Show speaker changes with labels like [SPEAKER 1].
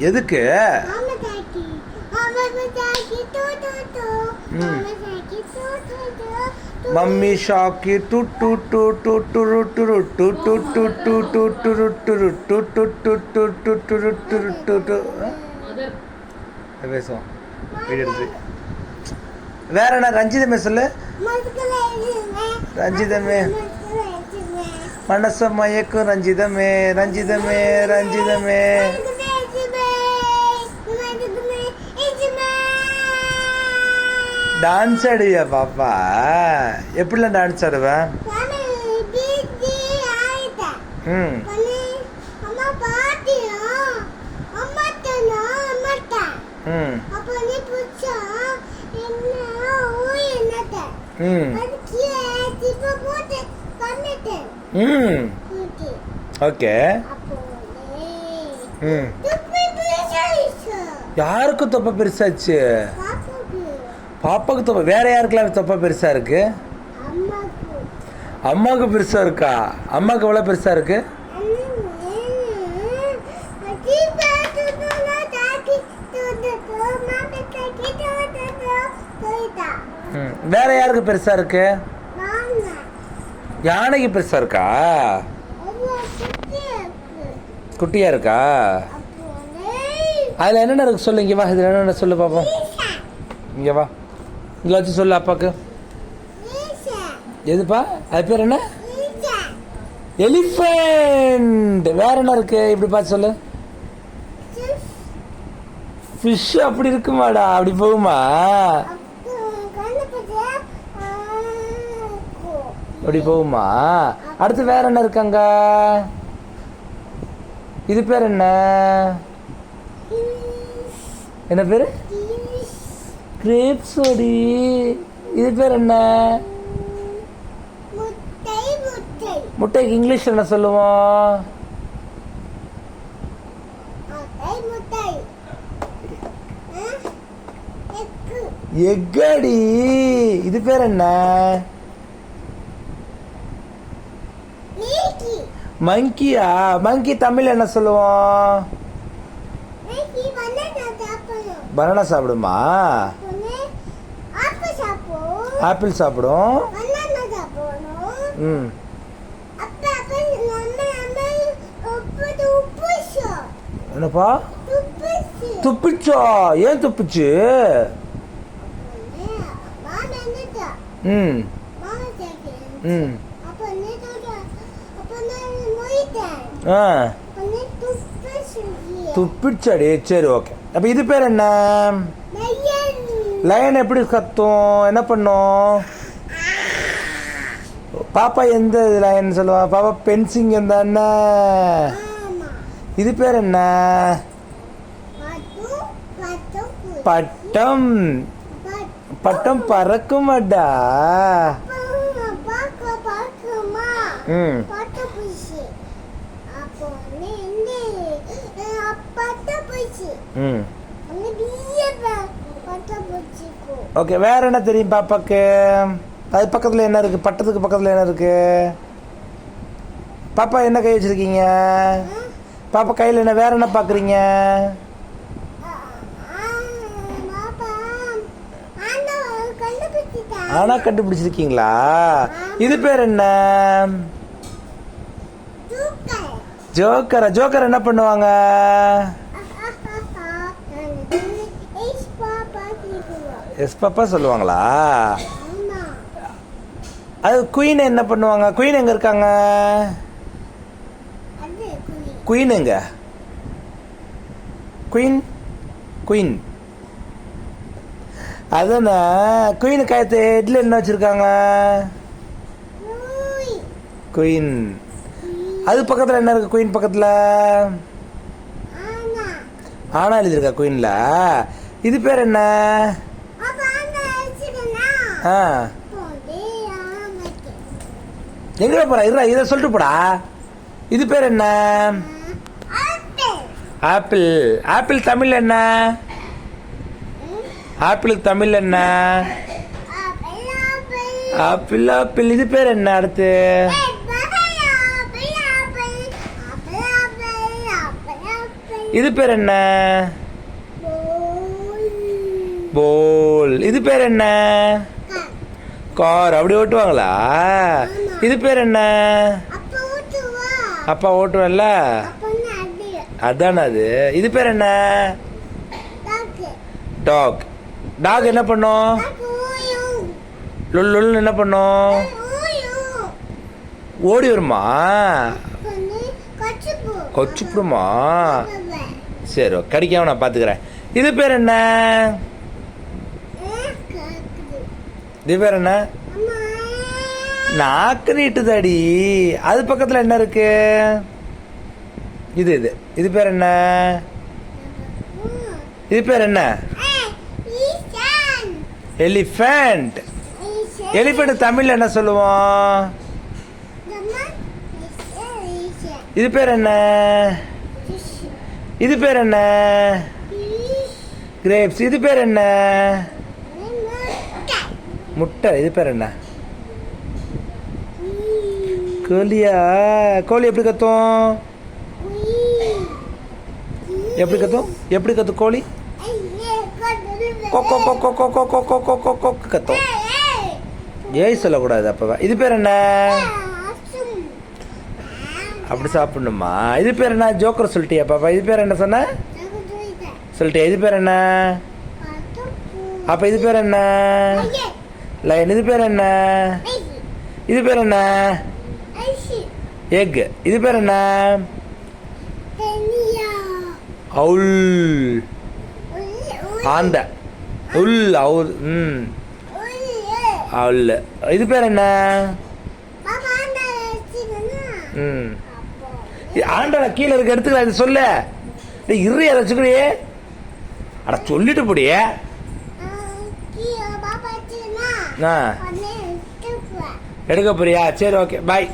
[SPEAKER 1] எதுக்கு மம்மி ஷாக்கி டு டு டு டு டு ரு டு ரு டு டு டு டு டு டு ரு டு ரு டு டு டு டு டு டு ரு டு ரு டு டு அது பேசுவோம் வீடியோ எடுத்து வேற என்ன ரஞ்சிதமே சொல்லு ரஞ்சிதமே மனச மயக்கும் ரஞ்சிதமே ரஞ்சிதமே ரஞ்சிதமே டான்ஸ் ஆடுவியா பாப்பா. எப்படிலாம் டான்ஸ் ஆடுவேன் ம். ம். ஓகே. யாருக்கு தொப்பை பெருசாச்சு?
[SPEAKER 2] பாப்பாக்கு
[SPEAKER 1] தொப்பை. வேற யாருக்கெல்லாம் தொப்பை பெருசா இருக்கு? அம்மாவுக்கு பெருசா இருக்கா? அம்மாவுக்கு எவ்வளோ பெருசா இருக்கு? வேற யாருக்கு பெருசா இருக்கு? யானைக்கு பெருசா இருக்கா? குட்டியா இருக்கா? அதில் என்னென்ன இருக்கு சொல்லு இங்கே வா. இதில் என்னென்ன சொல்லு பார்ப்போம் இங்கே வா. வச்சு சொல்லு அப்பாவுக்கு எதுப்பா? அது பேர் என்ன? எலிஃபெண்ட் வேற என்ன இருக்கு? இப்படி பார்த்து சொல்லு. ஃபிஷ். அப்படி இருக்குமாடா. அப்படி போகுமா? அப்படி போகுமா? அடுத்து வேற என்ன இருக்காங்க இது பேர் என்ன? என்ன பேரு? கிரேப்ஸ் ஓடி இது பேர் என்ன?
[SPEAKER 2] முட்டை முட்டை.
[SPEAKER 1] முட்டைக்கு இங்கிலீஷ் என்ன சொல்லுவோம் எக்கடி இது பேர் என்ன? மங்கியா மங்கி தமிழ் என்ன சொல்லுவோம் பனானா சாப்பிடும்?
[SPEAKER 2] ஆப்பிள் சாப்பிடும்.
[SPEAKER 1] ம். என்னப்பா? துப்பிச்சா? ஏன் துப்பிச்சு? ம். ம். ஆ. துப்பிச்சாடி சரி ஓகே. அப்போ இது பேர் என்ன? லயன் எப்படி கத்தும்? என்ன பண்ணும்? பாப்பா எந்த லயன் சொல்லுவா? பாப்பா பென்சிங்
[SPEAKER 2] ஆமா.
[SPEAKER 1] இது பேர் என்ன?
[SPEAKER 2] பட்டு பட்டு
[SPEAKER 1] பட்டம். பட்டம்
[SPEAKER 2] பார்க்க பார்க்குமா?
[SPEAKER 1] ம். ம். ஓகே வேற என்ன தெரியும் பாப்பாக்கு? அது பக்கத்தில் என்ன இருக்கு? பட்டத்துக்கு பக்கத்தில் என்ன இருக்கு? பாப்பா என்ன கை வச்சிருக்கீங்க? பாப்பா கையில் என்ன வேற என்ன பார்க்குறீங்க
[SPEAKER 2] பாப்பா ஆண்டவன் கண்டுபிடிச்சிட்டா?
[SPEAKER 1] ஆனா கண்டுபிடிச்சிருக்கீங்களா இது பேர் என்ன? ஜோக்கரா? ஜோக்கர் என்ன பண்ணுவாங்க? எஸ் பாப்பா சொல்லுவாங்களா? அது குயின் என்ன பண்ணுவாங்க? குயின் எங்க இருக்காங்க? குயின் எங்க? குயின் குயின் அதானே குயின் காயத்து ஹெட்ல என்ன வச்சிருக்காங்க? குயின் அது பக்கத்தில் என்ன இருக்கு? குயின் பக்கத்தில்?
[SPEAKER 2] ஆனா.
[SPEAKER 1] எழுதியிருக்கா குயின்ல இது பேர் என்ன? ஆ. எங்கட போறா? இருடா இதை சொல்லிட்டு போடா. இது பேர் என்ன?
[SPEAKER 2] ஆப்பிள்.
[SPEAKER 1] ஆப்பிள். ஆப்பிள் தமிழ் என்ன? ஆப்பிளுக்கு தமிழ் என்ன?
[SPEAKER 2] Apple apple.
[SPEAKER 1] Apple apple. இது பேர் என்ன அடுத்து?
[SPEAKER 2] Apple, apple, apple, apple, apple, apple.
[SPEAKER 1] இது பேர் என்ன?
[SPEAKER 2] போல்.
[SPEAKER 1] இது பேர் என்ன? கார். அப்படி ஓட்டுவாங்களா? இது பேர் என்ன?
[SPEAKER 2] அப்பா அது
[SPEAKER 1] அதானே அது. இது பேர் என்ன? டாக். டாக். என்ன பண்ணும்? லுல் என்ன பண்ணும்? ஓடி வருமா?
[SPEAKER 2] கச்சுப்பு.
[SPEAKER 1] கொச்சுப்புடுமா? சரி கடிக்காம நான் பார்த்துக்கிறேன் இது பேர் என்ன? இது பேர் என்ன? நாக்கு நீட்டுதாடி அது பக்கத்தில் என்ன இருக்கு? இது இது. இது பேர் என்ன? இது பேர் என்ன?
[SPEAKER 2] ஈசான்
[SPEAKER 1] எலிஃபென்ட் தமிழ்ல என்ன சொல்லுவோம்? இது பேர் என்ன? இது பேர் என்ன? கிரேப்ஸ் இது பேர் என்ன? முட்டை இது பேர் என்ன? கோழியா கோழி எப்படி கத்தும்? எப்படி கத்தும்? எப்படி கத்தும் கோழி? கொக்கோ கொக்கோ கொக்கோ கொக்கோ கொக்கோ கொக்கு கத்தும். ஏய் சொல்லக்கூடாது அப்போ இது பேர் என்ன? அப்படி சாப்பிடணுமா? இது பேர் என்ன? ஜோக்கர் சொல்லிட்டியா பாப்பா? இது பேர் என்ன சொன்ன? சொல்லிட்டியா? இது பேர் என்ன? அப்போ இது பேர் என்ன? லைன் இது பேர் என்ன? இது பேர் என்ன? எக் இது பேர் என்ன? அவுல். ஆந்த உல். அவுல். ம். அவுல். இது பேர் என்ன? ம். ஆண்டா கீழே இருக்க எடுத்துக்கலாம் இது சொல்ல. இரு அதை வச்சுக்கிறியே. அட சொல்லிட்டு போடியே. எடுக்க போறியா? சரி ஓகே பாய்